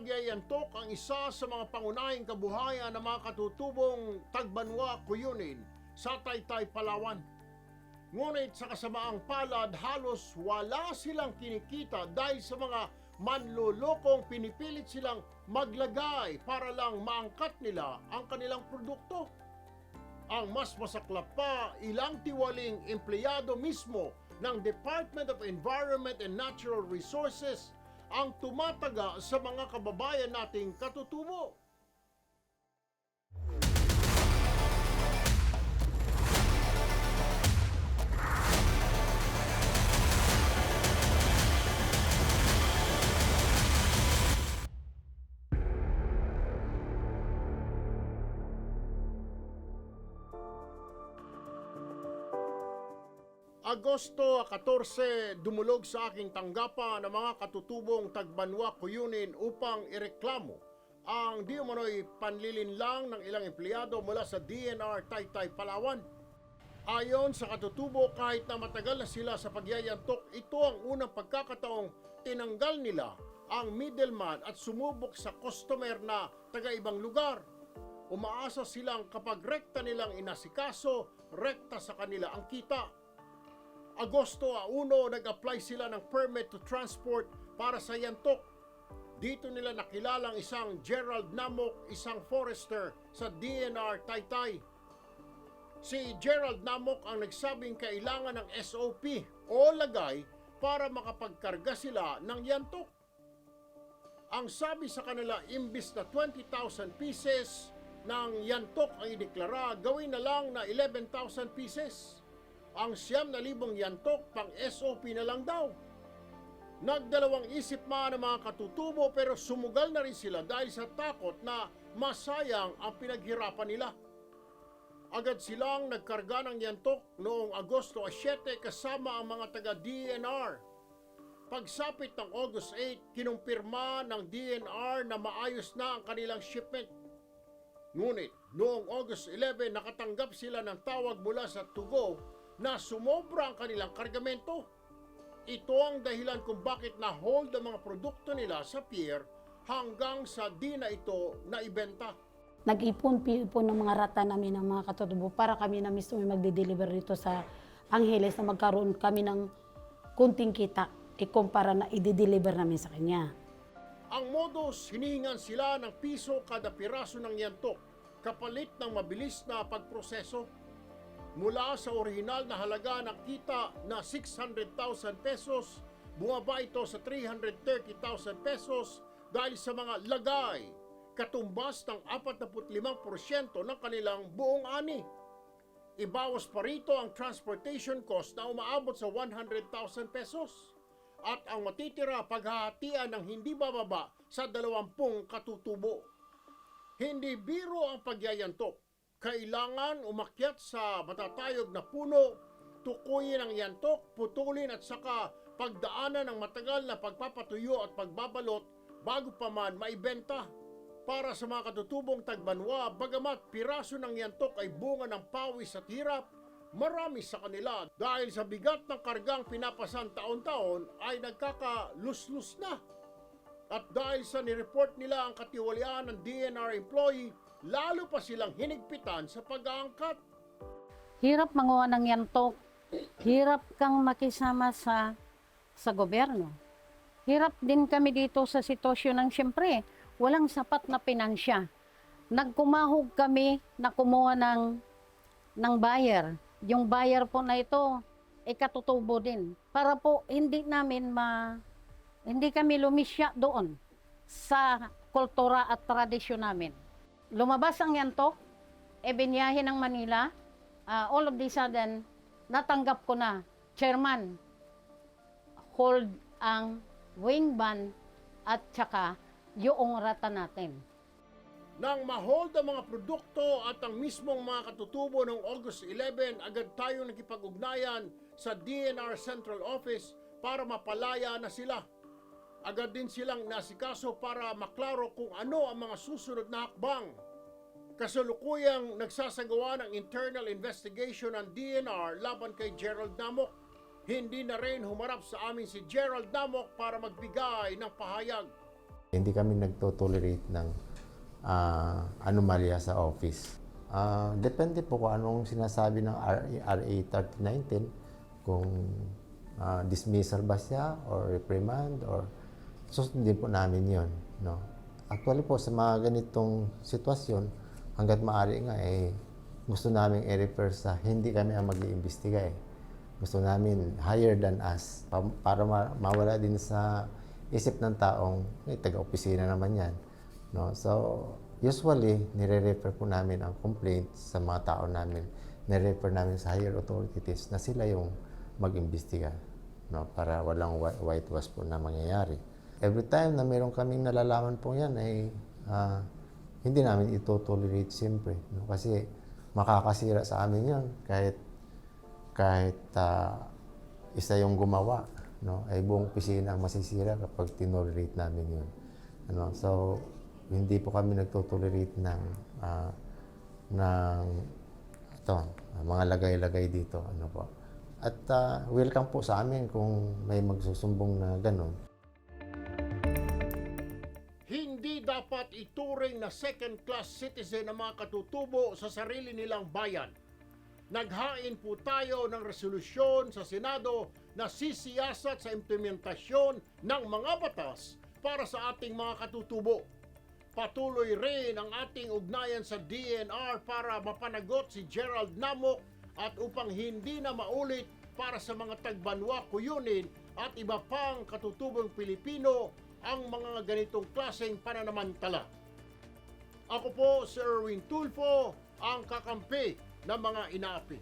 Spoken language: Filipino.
pagyayantok ang isa sa mga pangunahing kabuhayan ng mga katutubong Tagbanwa Kuyunin sa Taytay, Palawan. Ngunit sa kasamaang palad, halos wala silang kinikita dahil sa mga manlulokong pinipilit silang maglagay para lang maangkat nila ang kanilang produkto. Ang mas masaklap pa, ilang tiwaling empleyado mismo ng Department of Environment and Natural Resources ang tumataga sa mga kababayan nating katutubo. Agosto 14, dumulog sa aking tanggapan ng mga katutubong tagbanwa kuyunin upang ireklamo ang di umano'y panlilinlang ng ilang empleyado mula sa DNR Taytay, Palawan. Ayon sa katutubo, kahit na matagal na sila sa pagyayantok, ito ang unang pagkakataong tinanggal nila ang middleman at sumubok sa customer na taga-ibang lugar. Umaasa silang kapag rekta nilang inasikaso, rekta sa kanila ang kita. Agosto 1, nag-apply sila ng permit to transport para sa Yantok. Dito nila nakilala ang isang Gerald Namok, isang forester sa DNR Taytay. Si Gerald Namok ang nagsabing kailangan ng SOP o lagay para makapagkarga sila ng Yantok. Ang sabi sa kanila, imbis na 20,000 pieces ng Yantok ang ideklara, gawin na lang na 11,000 pieces ang siyam na libong yantok pang SOP na lang daw. Nagdalawang isip man ang mga katutubo pero sumugal na rin sila dahil sa takot na masayang ang pinaghirapan nila. Agad silang nagkarga ng yantok noong Agosto 7 kasama ang mga taga-DNR. Pagsapit ng August 8, kinumpirma ng DNR na maayos na ang kanilang shipment. Ngunit noong August 11, nakatanggap sila ng tawag mula sa Tugo na sumobra ang kanilang kargamento. Ito ang dahilan kung bakit na-hold ang mga produkto nila sa pier hanggang sa di na ito naibenta. Nag-ipon-ipon ng mga rata namin ng mga katutubo para kami na mismo yung magde-deliver dito sa Angeles na magkaroon kami ng kunting kita ikumpara na i-deliver namin sa kanya. Ang modus, hinihingan sila ng piso kada piraso ng yantok kapalit ng mabilis na pagproseso. Mula sa orihinal na halaga ng kita na 600,000 pesos, bumaba ito sa 330,000 pesos dahil sa mga lagay, katumbas ng 45% ng kanilang buong ani. Ibawas pa rito ang transportation cost na umaabot sa 100,000 pesos. At ang matitira paghahatian ng hindi bababa sa 20 katutubo. Hindi biro ang pagyayantok kailangan umakyat sa matatayog na puno, tukuyin ang yantok, putulin at saka pagdaanan ng matagal na pagpapatuyo at pagbabalot bago pa man maibenta. Para sa mga katutubong tagbanwa, bagamat piraso ng yantok ay bunga ng pawis at hirap, marami sa kanila dahil sa bigat ng kargang pinapasan taon-taon ay nagkakaluslus na. At dahil sa nireport nila ang katiwalian ng DNR employee, lalo pa silang hinigpitan sa pag-aangkat. Hirap manguha ng yantok. Hirap kang makisama sa sa gobyerno. Hirap din kami dito sa sitwasyon ng siyempre, walang sapat na pinansya. Nagkumahog kami na kumuha ng, ng buyer. Yung buyer po na ito, ay katutubo din. Para po hindi namin ma... Hindi kami lumisya doon sa kultura at tradisyon namin lumabas ang yantok, e binyahe ng Manila, uh, all of the sudden, natanggap ko na, chairman, hold ang wing ban at saka yung rata natin. Nang ma-hold ang mga produkto at ang mismong mga katutubo noong August 11, agad tayong nakipag-ugnayan sa DNR Central Office para mapalaya na sila. Agad din silang nasikaso para maklaro kung ano ang mga susunod na hakbang. Kasalukuyang nagsasagawa ng internal investigation ng DNR laban kay Gerald Namok. Hindi na rin humarap sa amin si Gerald Namok para magbigay ng pahayag. Hindi kami nagtotolerate ng ah, anomalya sa office. Ah, depende po kung anong sinasabi ng RA, RA 3019, kung ah, dismissal ba siya or reprimand or susundin po namin yon no? Actually po sa mga ganitong sitwasyon hanggat maaari nga eh gusto namin i-refer sa hindi kami ang mag-iimbestiga eh. Gusto namin higher than us pa- para ma- mawala din sa isip ng taong eh, taga-opisina naman yan no? So usually nire-refer po namin ang complaint sa mga tao namin. Nire-refer namin sa higher authorities na sila yung mag-imbestiga no? Para walang whi- whitewash po na mangyayari every time na meron kaming nalalaman po yan ay ah, hindi namin ito tolerate siyempre no kasi makakasira sa amin yan kahit kahit ah, isa yung gumawa, no, ay buong opisina ang masisira kapag tinolerate namin yun. Ano, so, hindi po kami nagtotolerate ng, ah, ng ito, mga lagay-lagay dito. Ano po. At ah, welcome po sa amin kung may magsusumbong na ganun. Dapat ituring na second-class citizen ang mga katutubo sa sarili nilang bayan. Naghain po tayo ng resolusyon sa Senado na sisiyasat sa implementasyon ng mga batas para sa ating mga katutubo. Patuloy rin ang ating ugnayan sa DNR para mapanagot si Gerald Namok at upang hindi na maulit para sa mga tagbanwa kuyunin at iba pang katutubong Pilipino ang mga ganitong klaseng pananamantala. Ako po si Erwin Tulfo, ang kakampi ng mga inaapi.